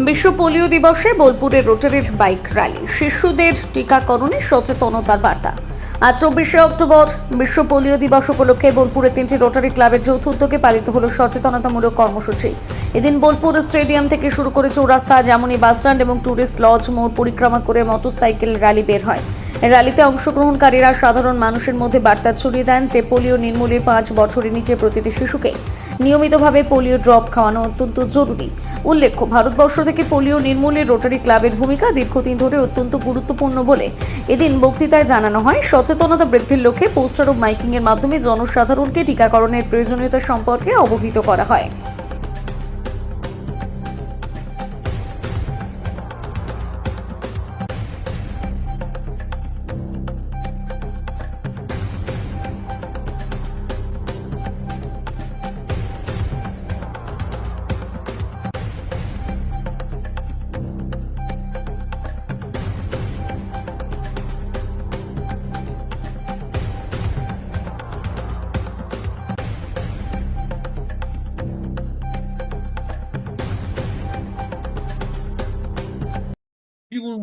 বিশ্ব পোলিও দিবসে বোলপুরে রোটারির বাইক র্যালি। শিশুদের টিকাকরণে সচেতনতার বার্তা। আজ চব্বিশে অক্টোবর বিশ্ব পোলিও দিবস উপলক্ষে বোলপুরের তিনটি রোটারি ক্লাবের যৌথ উদ্যোগে পালিত হলো সচেতনতামূলক কর্মসূচি। এদিন বোলপুর স্টেডিয়াম থেকে শুরু করে চৌরাস্তা যেমনই বাসস্ট্যান্ড এবং ট্যুরিস্ট লজ মোড় পরিক্রমা করে মোটরসাইকেল র্যালি বের হয়। র্যালিতে অংশগ্রহণকারীরা সাধারণ মানুষের মধ্যে বার্তা ছড়িয়ে দেন যে পোলিও নির্মূলের পাঁচ বছরের নিচে প্রতিটি শিশুকে নিয়মিতভাবে পোলিও ড্রপ খাওয়ানো অত্যন্ত জরুরি। উল্লেখ্য, ভারতবর্ষ থেকে পোলিও নির্মূলে রোটারি ক্লাবের ভূমিকা দীর্ঘদিন ধরে অত্যন্ত গুরুত্বপূর্ণ বলে এদিন বক্তৃতায় জানানো হয় সচেতনতা বৃদ্ধির লক্ষ্যে পোস্টার ও মাইকিং এর মাধ্যমে জনসাধারণকে টিকাকরণের প্রয়োজনীয়তা সম্পর্কে অবহিত করা হয়।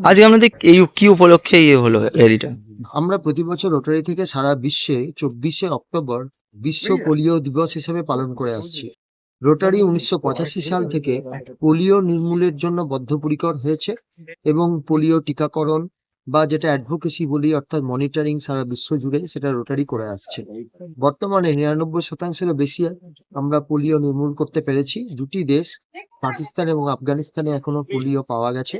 আজকে আমাদের এই কি উপলক্ষে ইয়ে হলো র্যালিটা? আমরা প্রতি বছর রোটারি থেকে সারা বিশ্বে চব্বিশে অক্টোবর বিশ্ব পোলিও দিবস হিসেবে পালন করে আসছি। রোটারি উনিশশো পঁচাশি সাল থেকে পোলিও নির্মূলের জন্য বদ্ধপরিকর হয়েছে এবং পোলিও টিকাকরণ বা যেটা অ্যাডভোকেসি বলি, অর্থাৎ মনিটরিং সারা বিশ্ব জুড়ে সেটা রোটারি করে আসছে। বর্তমানে নিরানব্বই শতাংশেরও বেশি আমরা পোলিও নির্মূল করতে পেরেছি। দুটি দেশ, পাকিস্তান এবং আফগানিস্তানে এখনও পোলিও পাওয়া গেছে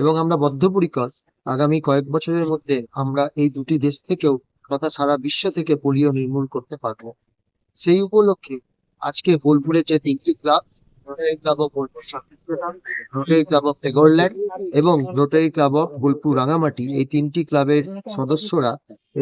এবং আমরা বদ্ধপরিকর। আগামী কয়েক বছরের মধ্যে আমরা এই দুটি দেশ থেকেও তথা সারা বিশ্ব থেকে পোলিও নির্মূল করতে পারব। সেই উপলক্ষে আজকে বোলপুরের যে তিনটি ক্লাব এবং Rotary club of Bolpur Rangamati এই তিনটি ক্লাবের সদস্যরা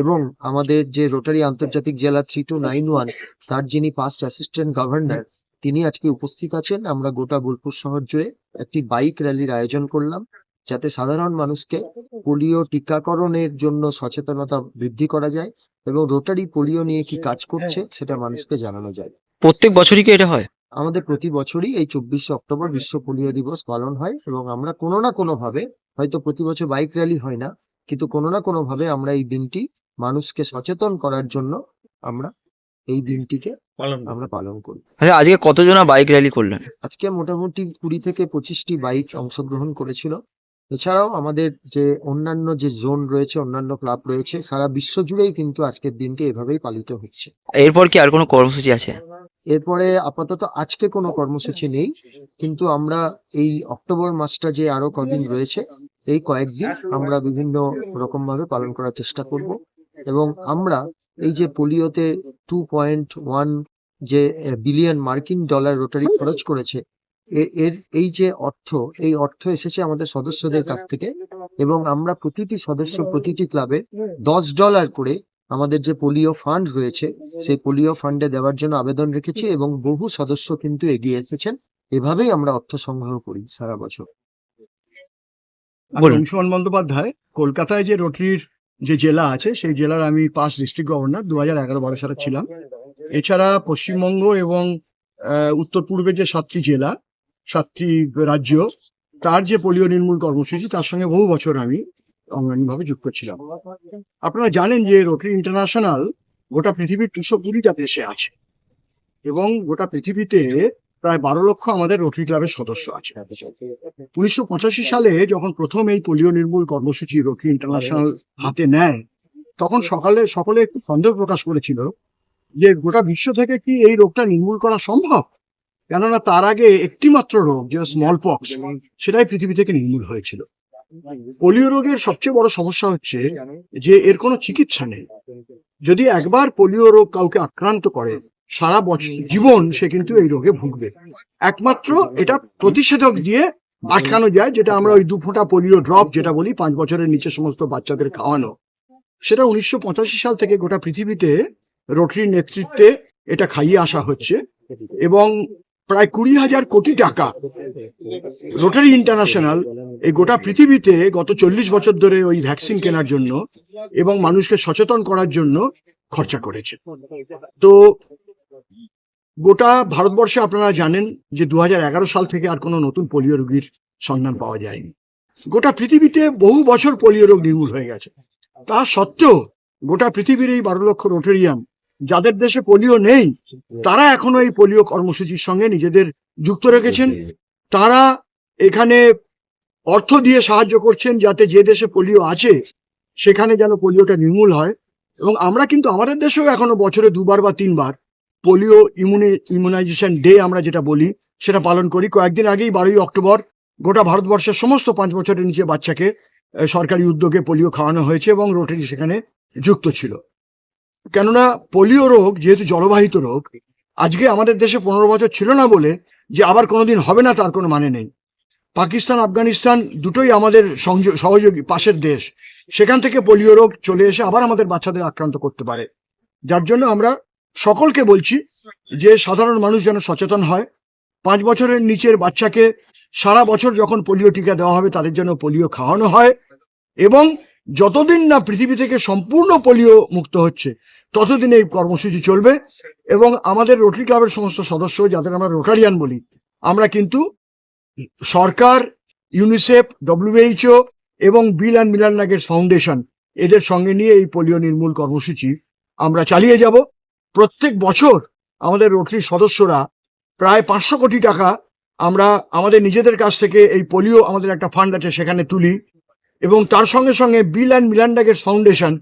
এবং আমাদের যে রোটারি আন্তর্জাতিক জেলা থ্রি টু নাইন ওয়ান তার যিনি পাস্ট অ্যাসিস্ট্যান্ট গভর্নর তিনি আজকে উপস্থিত আছেন। আমরা গোটা বোলপুর শহর জুড়ে একটি বাইক র্যালির আয়োজন করলাম, যাতে সাধারণ মানুষকে পোলিও টিকাকরণের জন্য সচেতনতা বৃদ্ধি করা যায় এবং রোটারি পোলিও নিয়ে কি কাজ করছে, সেটা মানুষকে জানানো যায়। প্রত্যেক বছরই কি এটা হয়? আমাদের প্রতি বছরই এই চব্বিশে অক্টোবর বিশ্ব পোলিও দিবস পালন হয় এবং আমরা কোনো না কোনো ভাবে হয়তো প্রতি বছর বাইক র্যালি হয় না কিন্তু কোনো না কোনো ভাবে আমরা এই দিনটি মানুষকে সচেতন করার জন্য আমরা এই দিনটিকে আমরা পালন করি। আচ্ছা আজকে কতজনা বাইক র্যালি করলেন? আজকে মোটামুটি কুড়ি থেকে পঁচিশটি বাইক অংশগ্রহণ করেছিল। এছাড়াও আমাদের যে অন্যান্য যে জোন রয়েছে অন্যান্য ক্লাব রয়েছে সারা বিশ্ব জুড়েই কিন্তু আজকের দিনটি এভাবেই পালিত হচ্ছে। এরপর কি আর কোনো কর্মসূচি আছে? এরপরে আপাতত আজকে কোনো কর্মসূচি নেই কিন্তু আমরা এই অক্টোবর মাসটা যে আরও কদিন রয়েছে এই কয়েকদিন আমরা বিভিন্ন রকম ভাবে পালন করার চেষ্টা করব এবং আমরা এই যে পোলিওতে টু পয়েন্ট ওয়ান যে বিলিয়ন মার্কিন ডলার রোটারি খরচ করেছে এর এই যে অর্থ এই অর্থ এসেছে আমাদের সদস্যদের কাছ থেকে এবং আমরা প্রতিটি সদস্য প্রতিটি ক্লাবে দশ ডলার করে আমাদের যে পোলিও ফান্ড রয়েছে সেই পোলিও ফান্ডে দেওয়ার জন্য আবেদন রেখেছি এবং বহু সদস্য কিন্তু এগিয়ে এসেছেন। এভাবেই আমরা অর্থ সংগ্রহ করি সারা বছর। আমি অংশুমান বন্দ্যোপাধ্যায় কলকাতায় যে রোটারির যে জেলা আছে সেই জেলার আমি পাঁচ ডিস্ট্রিক্ট গভর্নর দু হাজার এগারো বারো সালে ছিলাম। এছাড়া পশ্চিমবঙ্গ এবং আহ, উত্তর পূর্বে যে সাতটি জেলা সাতটি রাজ্য তার যে পোলিও নির্মূল কর্মসূচি তার সঙ্গে বহু বছর আমি অঙ্গাঙ্গিভাবে যুক্ত ছিলাম। আপনারা জানেন যে রোটারি ইন্টারন্যাশনাল গোটা পৃথিবীর দুশো কুড়িটা দেশে আছে এবং গোটা পৃথিবীতে প্রায় বারো লক্ষ আমাদের রোটারি ক্লাবের সদস্য আছে। উনিশশো পঁচাশি সালে যখন প্রথম এই পোলিও নির্মূল কর্মসূচি রোটারি ইন্টারন্যাশনাল হাতে নেয়, তখন সকালে সকলে একটু সন্দেহ প্রকাশ করেছিল যে গোটা বিশ্ব থেকে কি এই রোগটা নির্মূল করা সম্ভব? কেননা তার আগে একটি মাত্র রোগ যে স্মল পক্স সেটাই পৃথিবী থেকে নির্মূল হয়েছিল। পোলিও রোগের সবচেয়ে বড় সমস্যা হচ্ছে যে এর কোনো চিকিৎসা নেই। যদি একবার পোলিও রোগ কাউকে আক্রান্ত করে, সারা বছর জীবন সে কিন্তু এই রোগে ভুগবে। একমাত্র এটা প্রতিষেধক দিয়ে আটকানো যায়, যেটা আমরা ওই দু ফোঁটা পোলিও ড্রপ যেটা বলি, পাঁচ বছরের নিচে সমস্ত বাচ্চাদের খাওয়ানো। সেটা উনিশশো পঁচাশি সাল থেকে গোটা পৃথিবীতে রোটারির নেতৃত্বে এটা খাইয়ে আসা হচ্ছে। এবং প্রায় কুড়ি হাজার কোটি টাকা। রোটারি ইন্টারন্যাশনাল এই গোটা পৃথিবীতে গত চল্লিশ বছর ধরে ওই ভ্যাকসিন কেনার জন্য এবং মানুষকে সচেতন করার জন্য খরচা করেছে। তো গোটা ভারতবর্ষে আপনারা জানেন যে দু হাজার এগারো সাল থেকে আর কোনো নতুন পোলিও রোগীর সন্ধান পাওয়া যায়নি। গোটা পৃথিবীতে বহু বছর পোলিও রোগ নির্মূল হয়ে গেছে। তা সত্ত্বেও গোটা পৃথিবীর এই বারো লক্ষ রোটেরিয়াম যাদের দেশে পোলিও নেই তারা এখনও এই পোলিও কর্মসূচির সঙ্গে নিজেদের যুক্ত রেখেছেন। তারা এখানে অর্থ দিয়ে সাহায্য করছেন যাতে যে দেশে পোলিও আছে সেখানে যেন পোলিওটা নির্মূল হয়। এবং আমরা কিন্তু আমাদের দেশেও এখনও বছরে দুবার বা তিনবার পোলিও ইমিউনি ইমিউনাইজেশন ডে আমরা যেটা বলি সেটা পালন করি। কয়েকদিন আগেই বারোই অক্টোবর গোটা ভারতবর্ষের সমস্ত পাঁচ বছরের নিচে বাচ্চাকে সরকারি উদ্যোগে পোলিও খাওয়ানো হয়েছে এবং রোটারি সেখানে যুক্ত ছিল। কেননা পোলিও রোগ যেহেতু জলবাহিত রোগ, আজকে আমাদের দেশে পনেরো বছর ছিল না বলে যে আবার কোনোদিন হবে না তার কোনো মানে নেই। পাকিস্তান, আফগানিস্তান দুটোই আমাদের সহযোগী, পাশের দেশ। সেখান থেকে পোলিও রোগ চলে এসে আবার আমাদের বাচ্চাদের আক্রান্ত করতে পারে। যার জন্য আমরা সকলকে বলছি যে সাধারণ মানুষ যেন সচেতন হয়। পাঁচ বছরের নিচের বাচ্চাকে সারা বছর যখন পোলিও টিকা দেওয়া হবে তাদের জন্য পোলিও খাওয়ানো হয় এবং যতদিন না পৃথিবী থেকে সম্পূর্ণ পোলিও মুক্ত হচ্ছে, ততদিন এই কর্মসূচি চলবে এবং আমাদের রোটারি ক্লাবের সমস্ত সদস্য, যাদের আমরা রোটারিয়ান বলি, আমরা কিন্তু সরকার, ইউনিসেফ, ডব্লিউএইচও এবং বিল অ্যান্ড মিলান নাগের ফাউন্ডেশন, এদের সঙ্গে নিয়ে এই পোলিও নির্মূল কর্মসূচি আমরা চালিয়ে যাব। প্রত্যেক বছর আমাদের রোটারির সদস্যরা প্রায় পাঁচশো কোটি টাকা আমরা আমাদের নিজেদের কাছ থেকে এই পোলিও আমাদের একটা ফান্ড আছে, সেখানে তুলি। এবং তার সঙ্গে সঙ্গে বিল অ্যান্ড মিলান্ডাগেট ফাউন্ডেশন,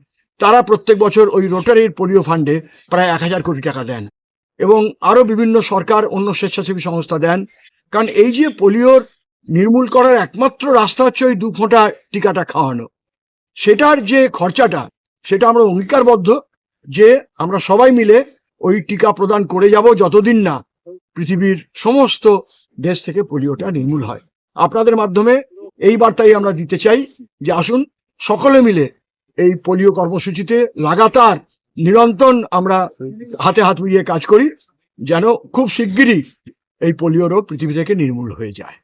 তারা প্রত্যেক বছর ওই রোটারির পোলিও ফান্ডে প্রায় এক হাজার কোটি টাকা দেন। এবং আরও বিভিন্ন সরকার, অন্য স্বেচ্ছাসেবী সংস্থা দেন। কারণ এই যে পোলিওর নির্মূল করার একমাত্র রাস্তা হচ্ছে ওই দু ফোঁটা টিকাটা খাওয়ানো। সেটার যে খরচাটা, সেটা আমরা অঙ্গীকারবদ্ধ যে আমরা সবাই মিলে ওই টিকা প্রদান করে যাব যতদিন না পৃথিবীর সমস্ত দেশ থেকে পোলিওটা নির্মূল হয়। আপনাদের মাধ্যমে এই বার্তাই আমরা দিতে চাই যে আসুন সকলে মিলে এই পোলিও কর্মসূচিতে লাগাতার নিরন্তর আমরা হাতে হাত মিলিয়ে কাজ করি, যেন খুব শিগগিরই এই পোলিও রোগ পৃথিবী থেকে নির্মূল হয়ে যায়।